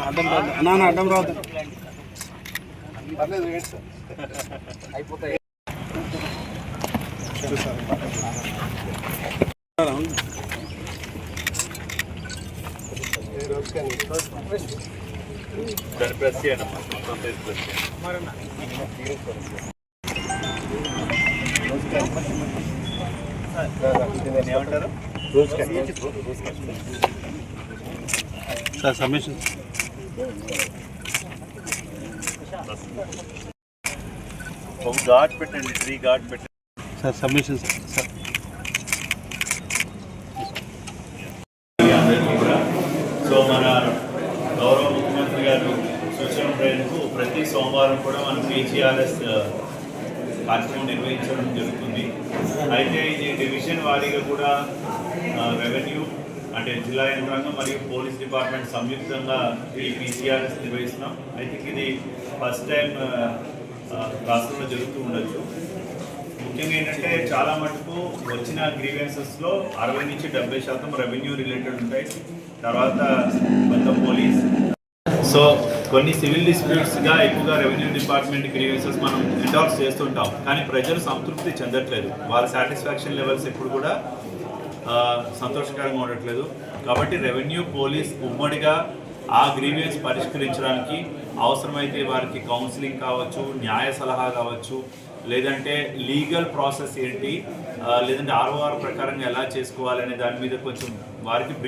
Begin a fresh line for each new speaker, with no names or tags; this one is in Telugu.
అడ్డం రావద్దు నా నా అడ్డం రాదు
పర్లేదు సార్ అయిపోతాయి
దాన్ని ప్రెస్ చేయండి మొత్తం ప్రెస్ చేయండి ఏమంటారు
సార్ సబ్మిషన్.
ఒక ఘాట్ పెట్టండి త్రీ ఘాట్ పెట్టండి.
Sir submission sir.
సో మన గౌరవ ముఖ్యమంత్రి గారు సూచన మేరకు ప్రతి సోమవారం కూడా మనం పీజీఆర్ఎస్ కార్యక్రమం నిర్వహించడం జరుగుతుంది. అయితే ఇది డివిజన్ వారీగా కూడా రెవెన్యూ అంటే జిల్లా యంత్రాంగం మరియు పోలీస్ డిపార్ట్మెంట్ సంయుక్తంగా ఈ పీసీఆర్ఎస్ నిర్వహిస్తున్నాం. ఐ థింక్ ఇది ఫస్ట్ టైం రాష్ట్రంలో జరుగుతూ ఉండొచ్చు. ముఖ్యంగా ఏంటంటే చాలా మటుకు వచ్చిన గ్రీవెన్సెస్లో అరవై నుంచి డెబ్బై శాతం రెవెన్యూ రిలేటెడ్ ఉంటాయి. తర్వాత కొంత పోలీస్. సో కొన్ని సివిల్ డిస్ప్యూట్స్గా ఎక్కువగా రెవెన్యూ డిపార్ట్మెంట్ గ్రీవెన్సెస్ మనం ఎండాల్స్ చేస్తుంటాం. కానీ ప్రజలు సంతృప్తి చెందట్లేదు. వాళ్ళ సాటిస్ఫాక్షన్ లెవెల్స్ ఎప్పుడు కూడా సంతోషకరంగా ఉండట్లేదు. కాబట్టి రెవెన్యూ పోలీస్ ఉమ్మడిగా ఆ గ్రీవియన్స్ పరిష్కరించడానికి అవసరమైతే వారికి కౌన్సిలింగ్ కావచ్చు న్యాయ సలహా కావచ్చు లేదంటే లీగల్ ప్రాసెస్ ఏంటి లేదంటే ఆర్ఓఆర్ ప్రకారంగా ఎలా చేసుకోవాలనే దాని మీద కొంచెం వారికి